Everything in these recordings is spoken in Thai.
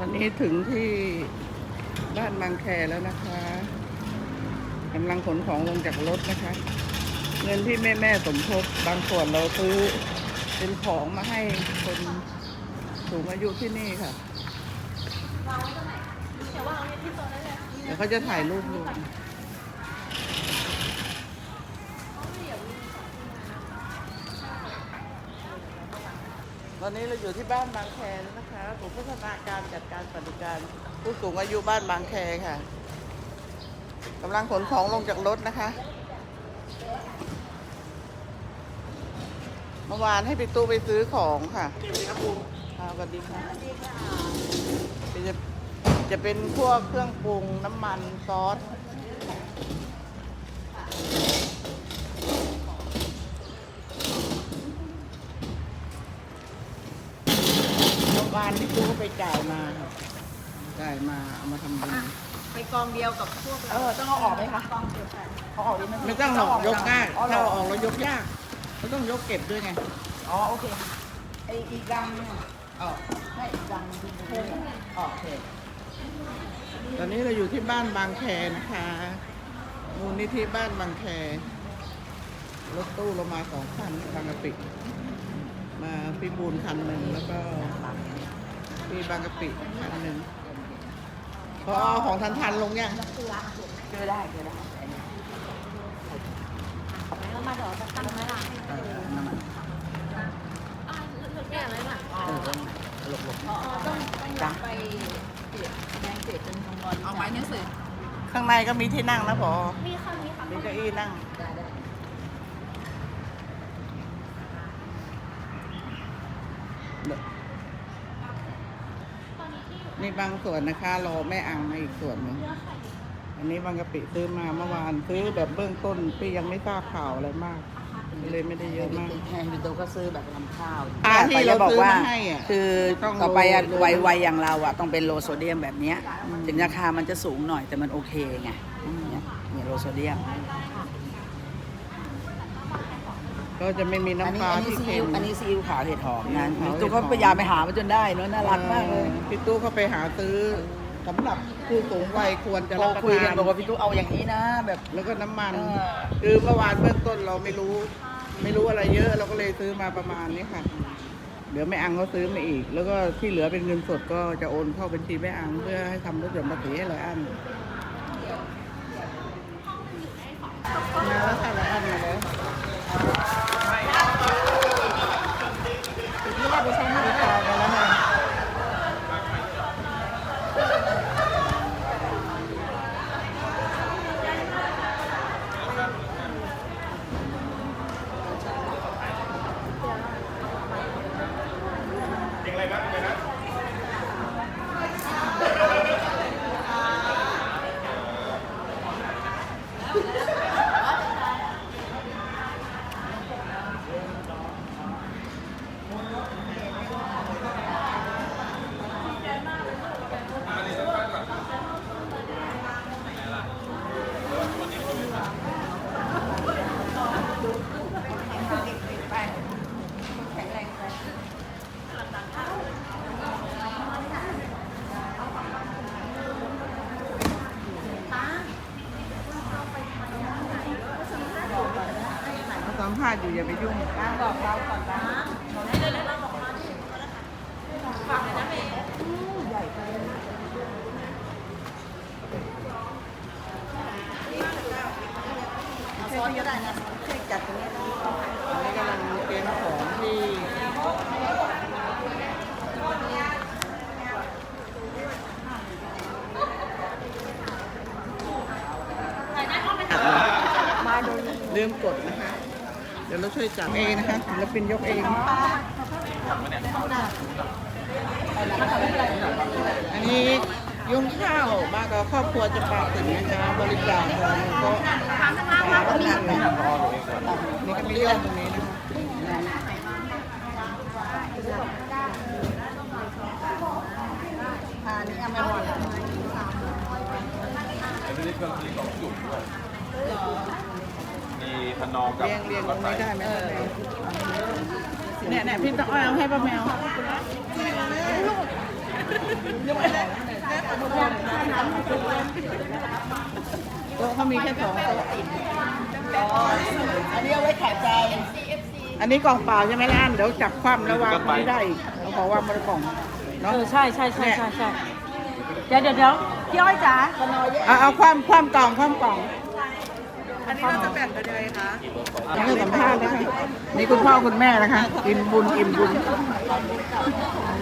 ตอนนี้ถึงที่บ้านบางแคแล้วนะคะกำลังขนของลงจากรถนะคะ เงินที่แม่แม่สมทบบางส่วนเราซื้อเป็นของมาให้คนสูงอายุที่นี่ค่ะเดี๋ยวเขาจะถ่ายรูปดู ตอนนี้เราอยู่ที่บ้านบางแคนะคะกลุ่มพัฒนาการจัดการปฏิการ ผู้สูงอายุบ้านบางแคค่ะกำลังขนของลงจากรถนะคะ เมื่อวานให้ไปตู้ไปซื้อของค่ะครับสวัสดีค่ะจะจะเป็นพวกเครื่องปรุงน้ำมันซอส เมื่อวานที่ตู้ก็ไปจ่ายมาค่ะจ่ายมาเอามาทำบุญ ไปกองเดียวกับพวกเอเราอต้องเอาออกไหมคะ กองเดียวกันเอาออกดีไหมไม่ต้องหรอกยกง่ายอ๋อเหรถ้าอเอาออกแล้วยกยากเราต้องยกเก็บด้วยไง อ๋อโอเคไออีกรังเนี่ยอ๋อไม่อีกรังที่เพิ่มอ๋อโอเค ตอนนี้เราอยู่ที่บ้านบางแคนะคะมูลนิธิบ้านบางแครถตู้เรามาสองคันบางกะปิมาพิบูลคันหนึ่งแล้วก็ ที่บางกะปิคันหนึ่งพอเอาของทันทันๆลงยังเจอได้เจอได้แล้วมาเดี๋ยวจะตั้งไหมล่ะเออน้ำมันอ่าเนี่ยอะไรล่ะเออหลบหลบอ๋อต้องต้องไปเสียแสดงเสียจนทงอนเอาไม้เนี่ยสิข้างในก็มีที่นั่งนะพอมีค่ะมีค่ะมีเก้าอี้นั่ง ได้ได้ นี่บางส่วนนะคะรอแม่อังมาอีกส่วนหนึ่งอันนี้บางกะปิซื้อมาเมื่อวานซื้อแบบเบื้องต้นพี่ยังไม่ทราบข่าวอะไรมาก เลยไม่ได้เยอะมากแฮนด์บิโตก็ซื้อแบบนำข้าวอ่าที่เราบอกว่าซื้อมาให้อะคือต้องต่อไปอะโลวัยวัยอย่างเราอะต้องเป็นโลโซเดียมแบบเนี้ยอืมถึงราคามันจะสูงหน่อยแต่มันโอเคไงเนี่ยเนี่ยโลโซเดียม ก็จะไม่มีอันน้ำนี้ปลาอันนี้ที่ซีเค็อิ๊วมอันนี้ซีอิ๊วขาวเห็ดหอมนะขาวเห็ดหอมตุ๊กเขาพยายามไปหามาจนได้เนอะน่ารักมากเลยพี่ตู้เขาไปหาซื้อสำหรับผู้สูงวัยควรจะพรัอบประคุยกัทานนบอกว่าพี่ตุ๊กเอาอย่างนี้นะ แบบ แล้วก็น้ำมัน เออ คือเมื่อวานเบื้องต้นเราไม่รู้ ไม่รู้อะไรเยอะเราก็เลยซื้อมาประมาณนี้ค่ะ เดี๋ยวแม่อังเขาซื้อมาอีก แล้วก็ที่เหลือเป็นเงินสดก็จะโอนเข้าบัญชีแม่อังเพื่อให้ทำรถยนต์ภาษีให้ไรอันมาแล้วค่ะไรอันมาแล้ วนี่เราไปใช้บริการกันแล้วนะเขา สัมภาษณ์อยู่อย่าไปยุ่ง บอกเราก่อนนะ เอาซอสก็ได้นะช่วยจัดตรงนี้อันนี้กำลังเตรียมของที่ลืมกดนะคะ เดี๋ยวเราช่วยจับเองนะคะศิลปินยกเอง อันนี้ยุงข้าวมากับครอบครัวจะปาถึงนะคะบริจาคของก็หาต้องหนักเลยนี่ก็มีเรื่องตรงนี้นะคะอันนี้เอาไม่หมดอันนี้เครื่องผลิตของจุ่มด้วยมีพนองกับเรียงเรียงตรงนี้ได้ไหมแมวเนี่ยเนี่ยพี่ต้องเอาให้ป้าแมว โต๊ะเขามีแค่สองโต๊ะอันนี้เอาไว้ขายใจ อันนี้กล่องเปล่าใช่ไหมล่ะเดี๋ยวจับคว่ำแล้ววางไม่ได้อีกเราขอวางบนกล่องเนาะเออใช่ใช่ใช่ใช่ใช่เดี๋ยวเดี๋ยวเดี๋ยวพี่อ้อยจ๋าเอาเอาคว่ำคว่ำกล่องคว่ำกล่อง อันนี้เราจะแบ่งกันยังไงคะยังไม่สัมภาษณ์นะคะนี่คุณพ่อคุณแม่นะคะอิ่มบุญอิ่มบุญ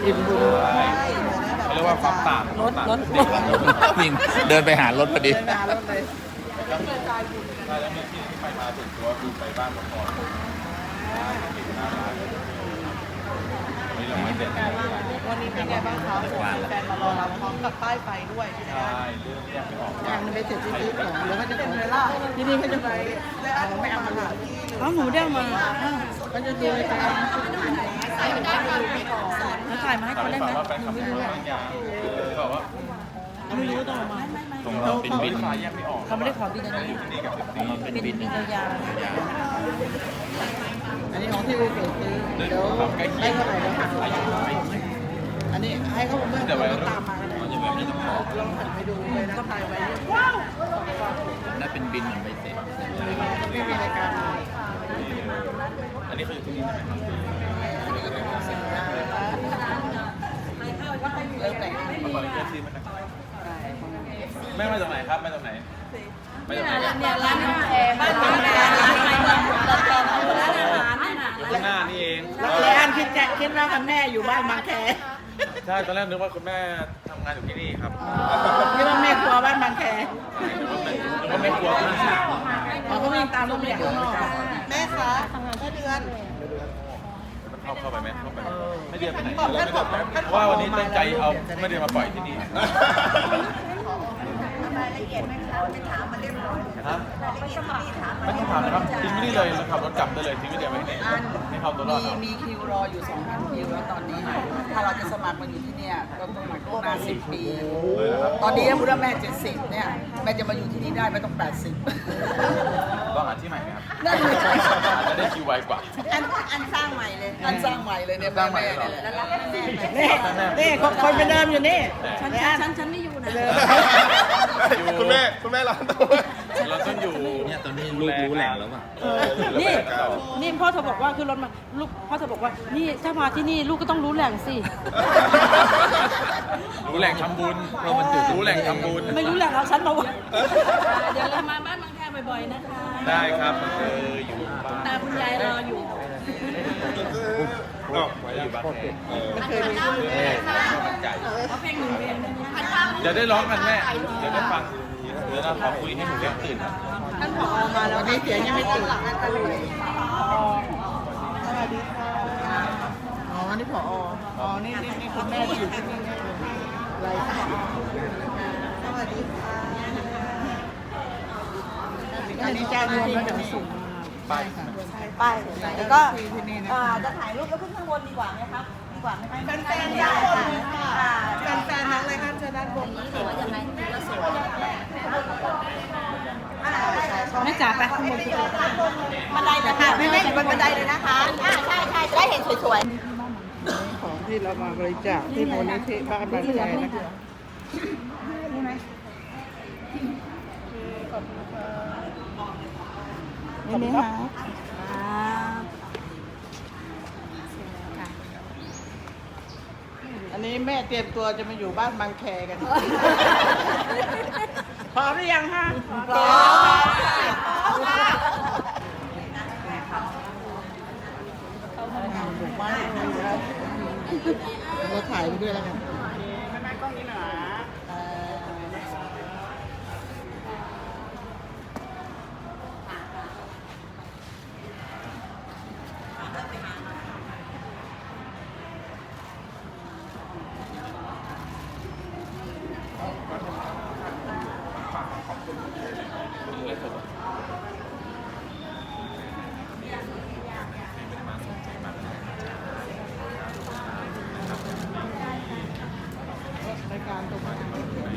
อิ่มบุญเขาเรียกว่าความต่างรถรถวิ่งเดินไปหารถพอดีเดินหารถเลยถ้าจะมีที่ที่ไปมาถึงตัวคือไปบ้านหลวงพ่อ วันนี้เราไม่เด็ดวันนี้เป็นไงบ้างคะแฟนมารอรับพร้อมกับป้ายไฟด้วยใช่ไหมใช่เรื่องแยกไม่ออกยังไม่เสร็จที่ซื้อของเดี๋ยวเขาจะขอที่นี่เขาจะขอเอาไม่เอามาหลาเอาหมูได้มาเขาจะดูรายการแล้วถ่ายมาให้ถามเขาไปได้ไหมฝากว่าแฟนคลับเป็นยังบอกว่าไม่รู้ต้องเอามา ตรงเราเป็นบินไฟแยกไม่ออกเขาไม่ได้ขอบินอันนี้นี่กับตรงเราเป็นเป็นบิบินนยาวอันนี้ของที่อูเก๋ซื้อเดี๋ยวได้เท่าไหร่เดี๋ยวหักอันนี้ให้เขาเมื่อเขาตามมาก็ได้มันจะแบบนี้ต้องขอลองหันไปดูเลยนะถ่ายไว้นั่นเป็นบินเหมือนใบเสร็จไม่มีรายการอันนี้คือที่นี่ใช่ไหมครับแล้วแต่มาก่อนเอฟซีมาจากไหน แม่มาจากไหนครับมาจากไหนมาจากไหนเนี่ยร้านแพรบ้านบางแพรร้านอะไรเนี่ยร้านอาหารเนี่ยนะอยู่ข้างหน้านี่เองแล้วอันคิดแจ๊คิดว่าคุณแม่อยู่บ้านบางแคใช่ตอนแรกนึกว่าคุณแม่ทำงานอยู่ที่นี่ครับคิดว่าแม่ครัวบ้านบางแคนึกว่าแม่ครัวที่นี่อ๋อเขาวิ่งตามรถเมล์ข้างนอกแม่คะแม่เดือนเข้าเข้าไปไหมเข้าไปไม่เดือนไปไหนเพราะว่าวันนี้ตั้งใจเอาไม่เดือนมาปล่อยที่นี่ราย ละเอียดไหมคะไปถามมาเรียบร้อยฮะรายละเอียดที่ถามมาไม่ต้องถามนะครับทิ้งไม่ได้เลยเราขับรถกลับได้เลยทิ้งไม่ได้ไว้ที่นี่ให้เขาตัวรอดมีเอามีคิวรออยู่2,000คิวแล้วตอนนี้ ถ้าเราจะสมัครมาอยู่ที่เนี่ยก็ต้องสมัครล่วงหน้า10ปี ตอนนี้ถ้าพูดว่าแม่70เนี่ยแม่จะมาอยู่ที่นี่ได้ไม่ต้อง80ต้องหาที่ใหม่ไหมครับนั่นเลยจะได้คิวไวกว่า อันอันสร้างใหม่เลยอันสร้างใหม่เลยเนี่ยสร้างใหม่แม่เลยเหรอเนี่ยแล้วรับแม่ไหมนี่นี่คนคนเป็นเดิมอยู่นี่ฉันนี่ฉัอันนฉันฉันไม่อยู่ นะคุณแม่คุณแม่เราเราต้องอยู่เนี่ยตอนนี้ลูกรู้แหล่งแล้วป่ะนี่นี่พ่อเธอบอกว่าคือรถมาลูกพ่อเธอบอกว่านี่ถ้ามาที่นี่ลูกก็ต้องรู้แหล่งสิรู้แหล่งทำบุญเรามันจุดรู้แหล่งทำบุญไม่รู้แหล่งเอาฉันมาว่าเดี๋ยวเรามาบ้านบางแคบ่อยๆนะคะ ได้ครับเอออยู่บ้านตาคุณยายรออยู่ก็อยู่บ้านแขกไม่เค เดี๋ยวได้ร้องกันแม่เดี๋ยวได้ฟังเดี๋ยวเราขอคุยให้หนูเรียกตื่นครับท่านผอมาแล้วนนี้เสียงยังไม่ตื่นหลังอันตรายสวัสดีค่ะอ๋อนี่ผออ๋อนี่นี่นี่คุณแม่อยู่ที่นี่เนี่ยอะไรคะสวัสดีค่ะอันนี้เจ้าหน้าที่จะมีสูงไปไปแล้วก็จะถ่ายรูปแล้วขึ้นข้างบนดีกว่าไหมครับ ดีกว่าไหมคะแฟนๆด้านบนค่ะแฟนๆทั้งเลยค่ะเชิญด้านบนนี้หรือว่ายังไงถือว่าสวยอ่าใช่ใช่แม่จ๋าไปข้างบนบันไดนะคะไม่ไม่บนบันไดเลยนะคะอ่าใช่ใช่จะได้เห็นสวยของที่เรามาบริจาคที่มูลนิธิบ้านบางแคนะคะนี่ไหมคะอันนี้ แม่เตรียมตัวจะมาอยู่บ้านบางแคกันพร้อมหรือยังคะพร้อมบุกบ้านอยู่แล้วเราถ่ายไปด้วยแล้วกันแม่กล้องนี้หนา รายการตรงนี้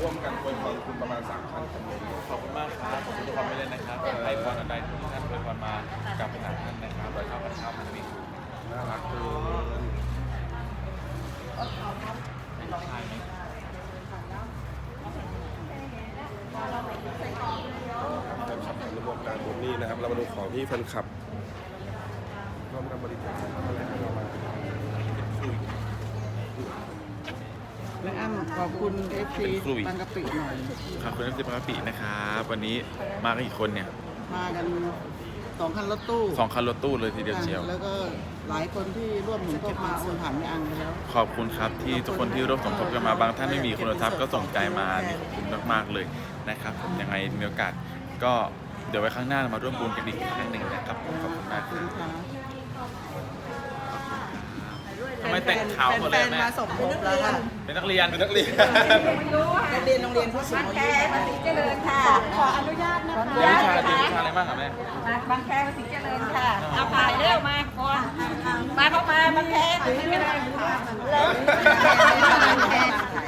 ร่วมกันอวยพรคุณประมาณ3,000คน ขอบคุณมากครับขอบคุณทุกคนไม่เล่นนะครับให้พรอันใดที่ท่านอวยพรมากับพระท่านนะครับร้อยข้าวพันข้าวมันมีคุณ น่ารักเกิน ให้น้องชายไหม แฟนคลับร่วมการบุญนี่นะครับ เรามาดูของ ที่แฟนคลับร่วมกันบริจาคอะไรให้เรามาและอ้ำขอบคุณเอฟซีบางกะปิหน่อย ขอบคุณที่มาปีนะครับวันนี้มากันกี่คนเนี่ยมากันสองคันรถตู้สองคันรถตู้เลยทีเดียวเชียว แล้วก็หลายคนที่ร่วมหนุนก็มาโอนผ่านแม่อังไปแล้ว ขอบคุณครับที่ทุกคนที่ร่วมสมทบกันมาบางท่านไม่มีคุณทรัพย์ก็ส่งใจมานี่ขอบคุณมากๆเลยนะครับผมยังไงมีโอกาสก็ ดี๋ยวไว้ข้างหน้าเรามาร่วมบุญกันอีกครั้งหนึ่งนะครับผมขอบคุณมากขอบคคุรับณค่ะทำไมแต่งขาวหมดเลยแม่มาสมทบแล้วค่ะเป็นนักเรียนเป็นนักเรียน นักเรียนโรงเรียนผู้สูงอายุภาษีเจริญค่ะ ขออนุญาตนะเรียนวิชาเรียนวิชาอะไรบ้างครับแม่ บางแคภาษีเจริญค่ะเอาถ่ายเร็วมาก่อนมาเข้ามาบางแคไม่ได้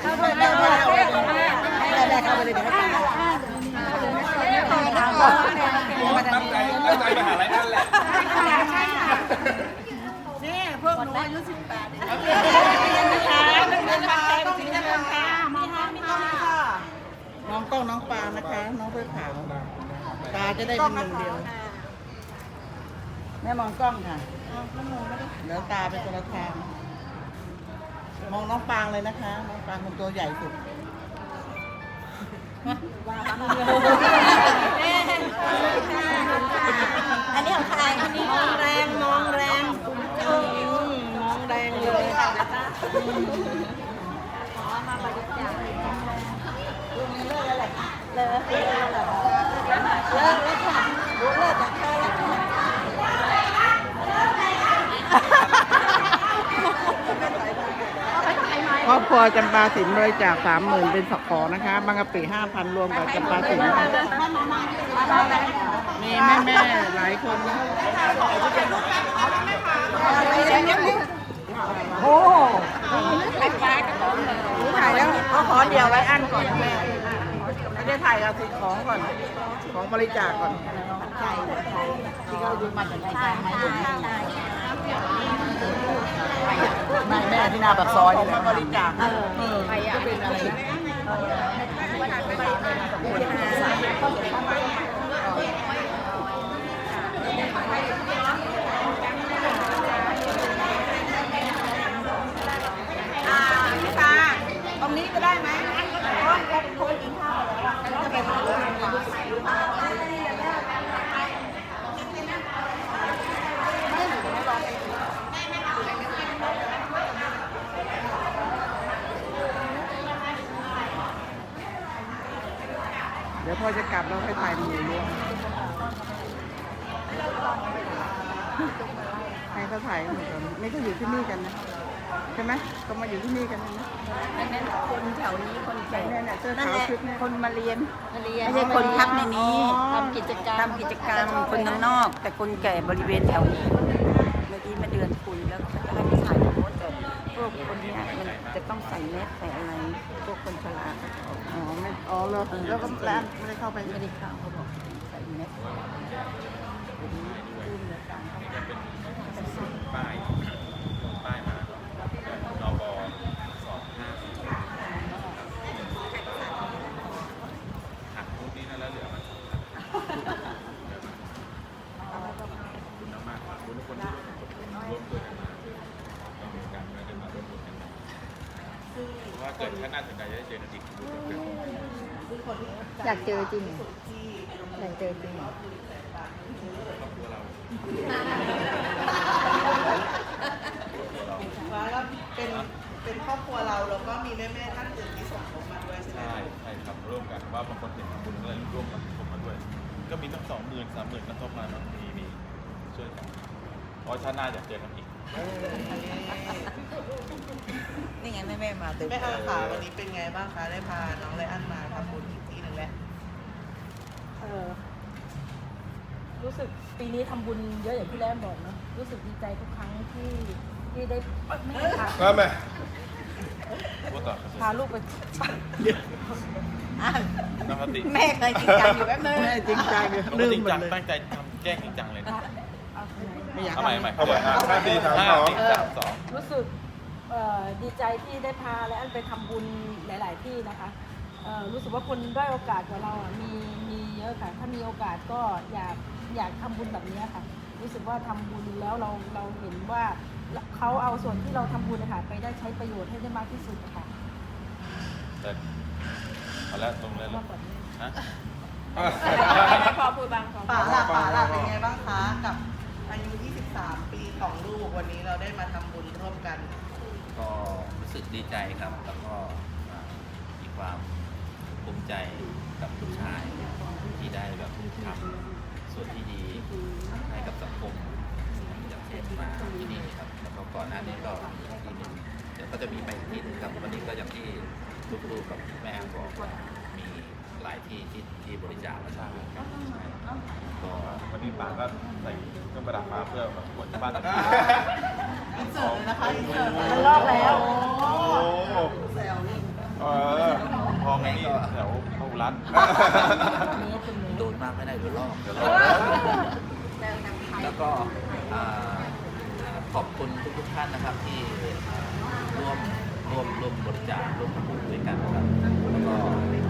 เข้าไปเร็วมาเร็วมาเข้าไปเลยเดี๋ยวให้ถ่าย ตั้งใจตั้งใจมหาอะไรนั่นแหละใช่ค่ะนี่พวกหนูอายุ18นี่เรียนนะคะเรียนบางแคภาษีเจริญค่ะมีห้ามีห้าน้องกล้องน้องปานะคะ น้องเพื่อขาวตาจะได้เป็นหนึ่งเดียว แม่มองกล้องค่ะเดี๋ยวตาเป็นคนละทางมองน้องปางเลยนะคะ น้องปางคนตัวใหญ่สุด อันนี้ของใครอันนี้มองแรงมองแรงอืมองแรงเลยขอมาบริจาคลุงเลิกแล้วแหละเลิกเลิกเลิกแล้วค่ะรู้เลิกจากเธอแล้วค่ะ ครอบครั วจำปาสินบริจาคสามหมื่นเป็นสกอนะคะ บางกะปิห้าพันรวมกับจำปาสินมีแม่แม่ๆหลายคนนะโอ้ไปปลากระป๋องเลยถ่ายแล้วเขาขอเดียวไว้อันก่อนแม่ไม่ได้ถ่ายเอาสิ่งของก่อน ของบริจาคก่อนใช่ใช่ที่เขาดูมาจากรายการมาอยู่นี่ แม่แม่ที่หน้าปากซอยนี่แหละบริจาคเออจะเป็นอะไรนะ อ่าพี่ตาตรงนี้ก็ได้ไหมเพราะว่าคนกินข้าวแล้วอะจะไปถ่ายรูปกัน เดี๋ยวพอจะกลับเราให้ถ่ายหมู่รวมให้เขาถ่ายเหมือนกันไม่ก็อยู่ที่นี่กันนะใช่ไหมก็มาอยู่ที่นี่กันนะ ดังนั้นคนแถวนี้คนแก่ เนี่ยเนี่ยเสื้อ นั่น ขาว แหละ ชุดเนี่ย คนมาเรียน เรียน ไม่ใช่คนพักในนี้ อ๋อ ทำกิจกรรมทำกิจกรรมคนข้างนอก แต่ คนแก่บริเวณแถวนี้เมื่อกี้มาเดือนคุยแล้วก็จะให้ไปถ่ายโพสแต่พวกคนนี้มันจะต้องใส่แมสใส่อะไรพวกคนชราอ๋อไม่อ๋อแล้วแล้วก็แล้วไม่ได้เข้าไปไม่ได้เข้าเขาบอกใส่แมสป้ายป้ายมานบสองห้าสี่หักรูปนี้นั่นแล้วเหลือมันขอบคุณมากๆขอบคุณทุกคนที่ร่วมด้วยกันมาเรามีการได้มาร่วมมือกันเพราะว่าเกิดข้างหน้าถึงใดจะได้เจอกันอีก อยากเจอจริงอยากเจอจริง ครอบครัวเรา ว่าก็เป็นเป็นครอบครัวเราแล้วก็มีแม่แม่ๆท่านอื่นที่ส่งผมมาด้วยใช่ไหม ใช่ใช่ครับร่วมกันว่าบางคนเห็นทำบุญก็เลยร่วมกันทบมาด้วย ก็มีตั้งสองหมื่นสามหมื่นก็ทบมาเนาะมีมีช่วยกันเพราะชาติหน้าอยากเจอกันอีก นี่ไงแม่แม่มาเต็มแม่อาขาวันนี้เป็นไงบ้างคะ ได้พาน้องไรอันมาทำบุญอีกทีหนึ่งแล้ว เออรู้สึกปีนี้ทำบุญเยอะอย่างที่แรมบอกเนอะรู้สึกดีใจทุกครั้งที่ที่ได้ไม่ค่ะมาไหม พูดต่อครับพาลูกไปอะน้องปติแม่เคยจริงจังอยู่แป๊บนึง แม่จริงจังน้องปลืติมหมดจังเลย ตั้งใจทำแกล้งจริงจังเลยนะไม่อยาก เอาใหม่ใหม่เอาใหม่ห้าห้าสี่สามห้าสองสี่สามสอง รู้สึกเอ่อดีใจที่ได้พาและอันไปทำบุญหลาย ๆ ที่นะคะเอ่อรู้สึกว่าคนด้อยโอกาสกว่าเราอะมีมีเยอะค่ะ ถ้ามีโอกาสก็อยากอยากทำบุญแบบนี้ค่ะ รู้สึกว่าทำบุญแล้วเราเราเห็นว่า เขาเอาส่วนที่เราทำบุญนะคะไปได้ใช้ประโยชน์ให้ได้มากที่สุดค่ะแต่เอาละตรงเลยเหรอมากกว่านี้ฮะ พอพูดบางพอป๋าล่ะป๋าล่ะเป็นไงบ้างคะ กับอายุ 23 ปีของลูกวันนี้เราได้มาทำบุญร่วมกัน ก็รู้สึกดีใจครับ แล้วก็อ่ามีความภูมิใจกับลูกชายที่ได้แบบทำส่วนที่ดีให้กับสังคมอย่างเช่นมาที่นี่ครับแล้ว ก็ก่อนหน้านี้ก็ที่หนึ่งเดี๋ยวก็จะมีไปอีกที่หนึงครับวันนี้ก็อย่างที่ลูกๆกับแม่บอกว่ามีหลายที่ที่ที่บริจาคมาทำครับก็วันนี้ป๋าก็ใส่เครื่องประดับฟ้าเพื่อแบบบวชที่บ้านตะอินเสิร์ตเลยนะคะอินเสิร์ตมันลอกแล้ว โอ้โหแซวนี่เออทองไงนี่แถวพหุรัตน์โดนมากไม่ได้เดี๋ยวลอกเดี๋ยวลอกแล้วก็ คุณทุกๆท่านนะครับที่ร่วมร่วมร่วมบริจาคร่วมทำบุญด้วยกันนะครับแล้วก็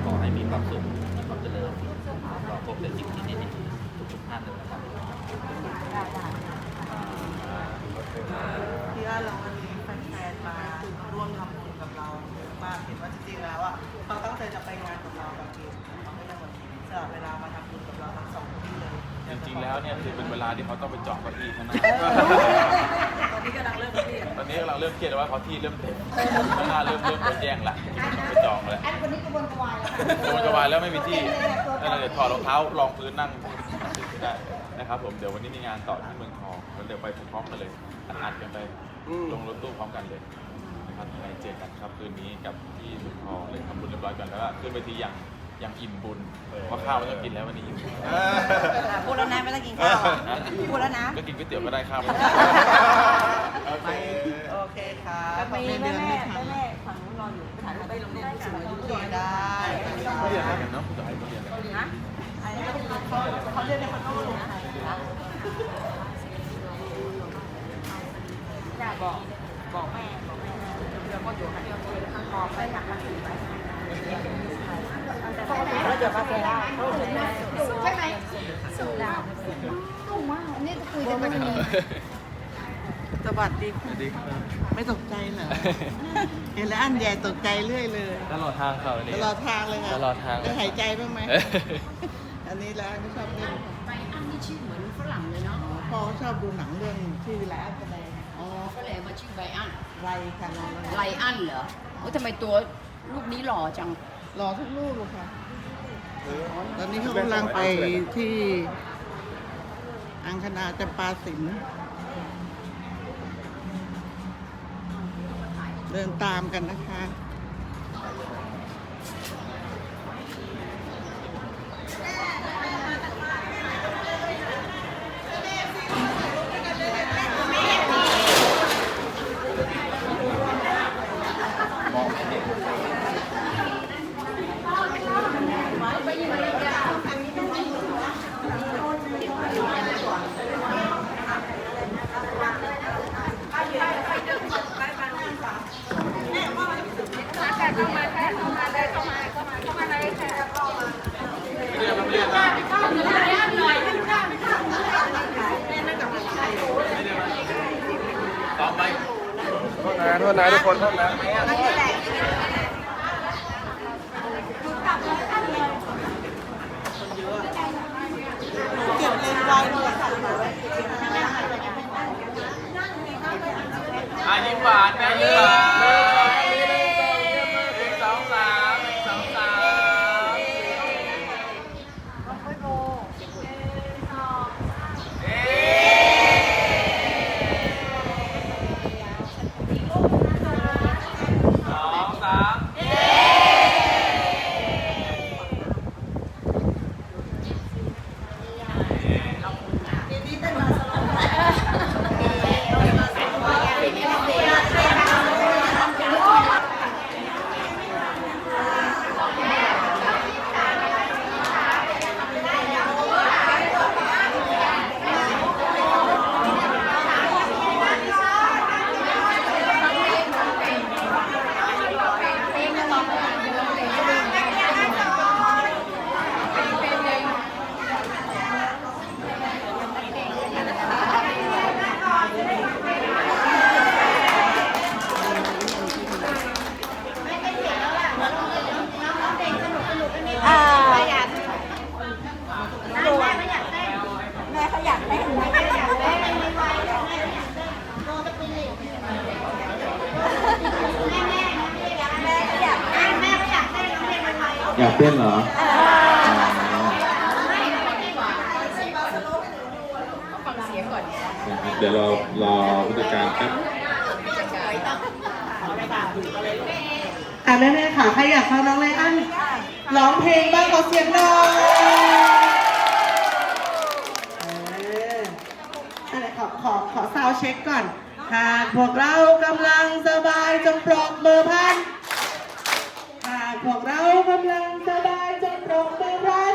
ขอให้มีความสุขมีความเจริญเราพบแต่สิ่งที่ดีๆทุกๆท่านเลยนะครับที่ว่าเราวันนี้แฟนๆมาร่วมทำบุญกับเราเยอะมากเห็นว่าจริงๆแล้วอะเขาตั้งใจจะไปงานกับเราแบบนี้เขาไม่ยังแบบสละเวลามาทำบุญกับเราทั้งสองที่เลยจริงๆแล้วเนี่ยคือเป็นเวลาที่เขาต้องไปจองเก้าอี้ข้างหน้า เริ่มเครียดแล้วว่าเขาที่เริ่มเต็มข้างหน้าเริ่มเริ่มโดนแย่งละต้องไปจองแล้วอันคนนี้กระวนกระวายแล้วค่ะโดนกระวายแล้วไม่มีที่นั่นเลยเดี๋ยวถอดรองเท้ารองพื้นนั่งไม่ได้นะครับผมเดี๋ยววันนี้มีงานต่อที่เมืองทองเดี๋ยวไปพร้อมๆกันเลยอัดๆกันไปลงรถตู้พร้อมกันเลยนะครับยังไงเจอกันครับคืนนี้กับที่เมืองทองเลยทำบุญเรียบร้อยกันแล้วก็ขึ้นไปที่อย่างอย่างอิ่มบุญเพราะข้าวไม่ต้องกินแล้ววันนี้อิ่มพูดแล้วนะไม่ต้องกินข้าวอะพูดแล้วนะก็กินก๋วยเตี๋ยวก็ได้ข้าว ไม่ต้องไปโอเคค่ะก็มีแม่แม่ขอบคุณแม่แม่ฝั่งนู้นรออยู่ไปถ่ายรูปไปโรงเรียนผู้สูงอายุเดือนได้เขาเรียนอะไรกันเนาะผู้ใหญ่เขาเรียนอะไรนะอันนี้เขาเขาเรียกในคอนโดเลยนะคะอยากบอกบอกแม่บอกแม่เดี๋ยวก็อยู่ค่ะเดี๋ยวคุยข้างคอไปหนักมาถึงไปแล้วเดี๋ยวมาเจอได้ใช่ไหมสูงสูงมากนี่จะคุยกันไม่ มีสวัสดีค่ะไม่ตกใจเหรอ เห็นแล้วอันใหญ่ตกใจเรื่อยเลยตลอดทางเขาตนี่ลอดทางเลยค่ะตลอดทางได้หายใจบ้างไหมอันนี้แล้วไม่ชอบเล่นใบอันนี่ชื่อเหมือนฝรั่งเลยเนาะพอชอบดูหนังเรื่องที่วิไลอันแสดงอ๋อก็เลยมาชื่อใบอันไรค่ะน้องไลอันเหรอโอ้ทำไมตัวลูกนี้หล่อจังรอทุกลูกเลยค่ะ ตอนนี้เขากำลังไปที่ อังคณาจำปาสิน เดินตามกันนะคะ ษนะโทษนะทุกคนโทษนะเก็บเลนไว้ด้วยค่ะอะยิ้มหวานนะยิ้มหวานหนึ่งสองสามหนึ่งสองสาม อยากเต้นเหรอ เดี๋ยวเรารอผู้จัดการแป๊บอะแม่แม่ๆค่ะใครอยากฟังน้องไลอ้อนร้องเพลงบ้างขอเสียงหน่อยเอออะไรขอขอขอซาวเช็คก่อน หากพวกเรากำลังสบายจงปรบมือพัน หากพวกเรากำลังสบายจงปรบมือพัน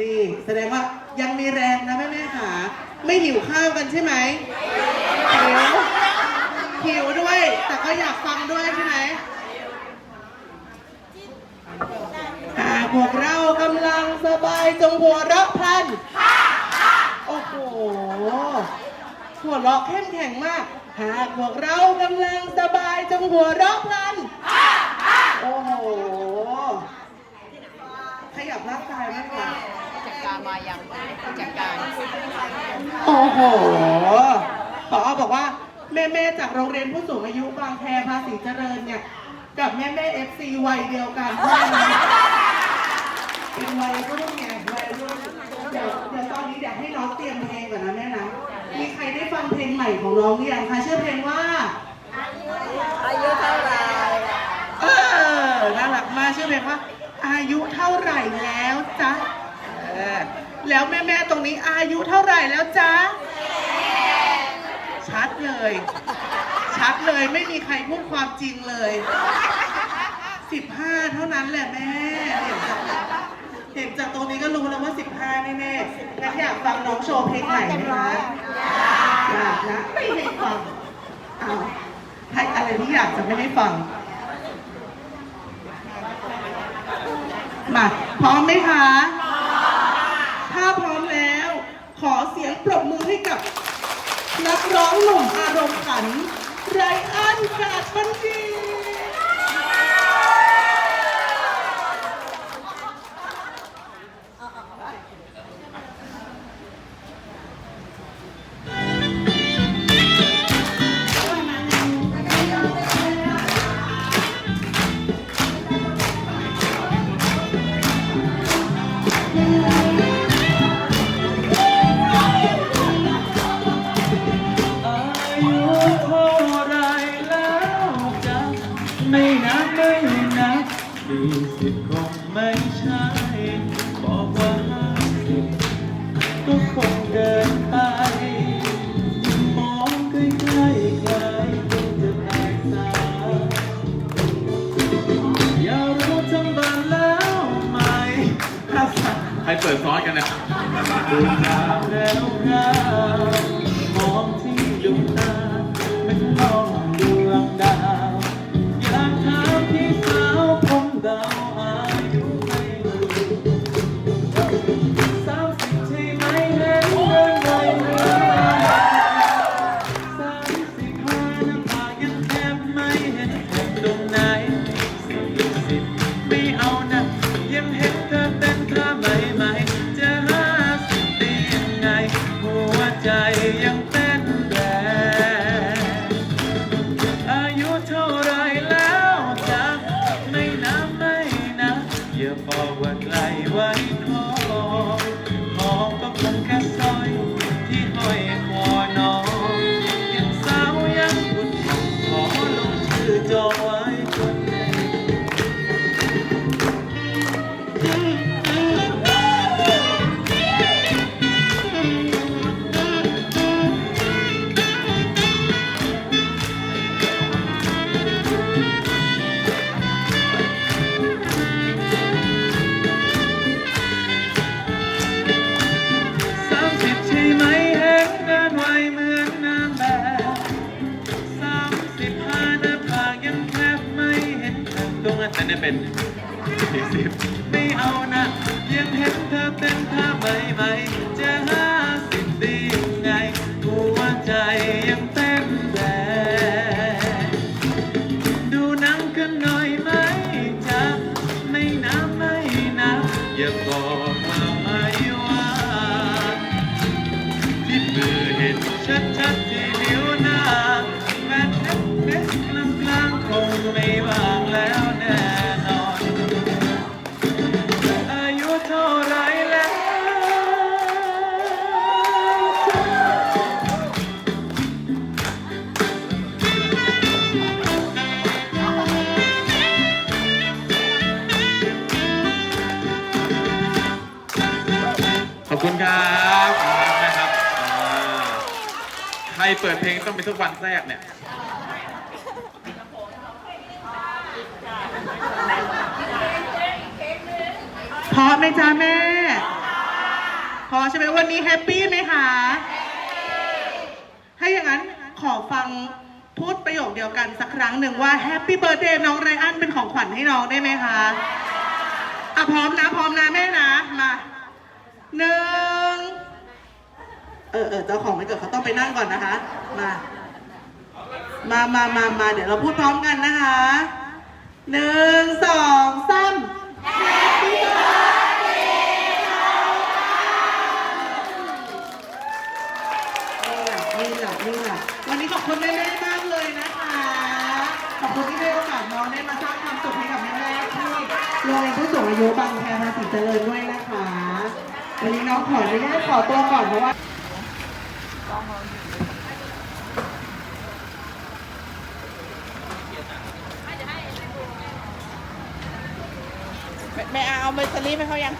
นี่แสดงว่ายังมีแรงนะแม่แม่ๆค่ะ ไม่หิวข้าวกันใช่ไหมหิวหิวด้วย แต่ก็อยากฟังด้วยใช่ไหมหากพวกเรากำลังสบายจงหัวเราะพลันโอ้โหหัวเราะเข้มแข็งมาก หากพวกเรากำลังสบายจงหัวเราะพลันโอ้โห ขยับร่างกายมากกว่า จัดการ มายังจัดการโอ้โหผอบอกว่า แม่แม่ๆจากโรงเรียนผู้สูงอายุบางแพภาษีเจริญเนี่ย กับแม่แม่เอฟซีวัยเดียวกันเพราะอะไรเป็นวัยรุ่นไงวัยรุ่นเดี๋ยวเดี๋ยวตอนนี้เดี๋ยวให้น้องเตรียมเพลงก่อนนะแม่นะมีใครได้ฟังเพลงใหม่ของน้องหรือยังคะชื่อเพลงว่า อายุเท่าไหร่เออน่ารักมากชื่อเพลงว่า อายุเท่าไหร่แล้วจ๊ะ ออแล้วแม่แม่ ๆ ตรงนี้อายุเท่าไหร่แล้วจ๊ะ ชัดเลย ชัดเลยไม่มีใครพูดความจริงเลยสิบห้าเท่านั้นแหละแม่เห็นจากเห็นจากตรงนี้ก็รู้แล้วว่าสิบห้าแน่ๆงั้นอยากฟังน้องโชว์เพลงใหม่ไหมคะอยากนะไม่ให้ฟังเอาให้อะไรที่อยากจะไม่ให้ฟังมาพร้อมไหมคะ ถ้าพร้อมแล้ว ขอเสียงปรบมือ ให้กับนักร้องหนุ่มอารมณ์ขันไรอันกาดบันดี สิบคงไม่ใช่ บอกว่าห้าสิบก็คงเกินไปมองใกล้ๆใครคงจะแตกสายอย่ารู้ทั้งบ้านแล้วไหมใครเปิดซอสกันนี่ยดูข่าวแล้วครั ตรงนั้นแต่เนี่ยเป็นสี่สิบไม่เอานะยังเห็นเธอเป็นท่าใหม่ๆจะห้าสิบดีไงหัวใจยัง รเปิดเพลงต้องเป็นทุกวันแรกเนี่ยพราะไหมจ๊ะแม่พราะใช่ไหมวันนี้แฮปปี้ไหมคะถ้าอย่างนั้นขอฟังพูดประโยคเดียวกันสักครั้งหนึ่งว่าแฮปปี้เบิร์ดเดย์น้องไรอันเป็นของขวัญให้น้องได้ไหมคะ อะพร้อมนะ พร้อมนะแม่นะ มาหนึ่ง เออเออเจ้าของไม่เกิดเขาต้องไปนั่งก่อนนะคะ มา มามามามาเดี๋ยวเราพูดพร้อมกันนะคะหนึ่งสองสามนี่แหละนี่แหละวันนี้ขอบคุณแม่ๆมากเลยนะคะ ขอบคุณที่ให้โอกาสน้องได้มาสร้างความสุขให้กับแม่ๆที่โรงเรียนผู้สูงอายุบางแคภาษีเจริญด้วยนะคะ วันนี้น้องขออนุญาตขอตัวก่อนเพราะว่า แม่เอาเอาไปสลีปให้เขายัง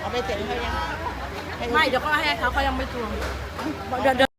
เอาไปเสร็จให้เขายัง ไม่เดี๋ยวก็ให้เขาเขายังไม่ทวงเดี๋ยว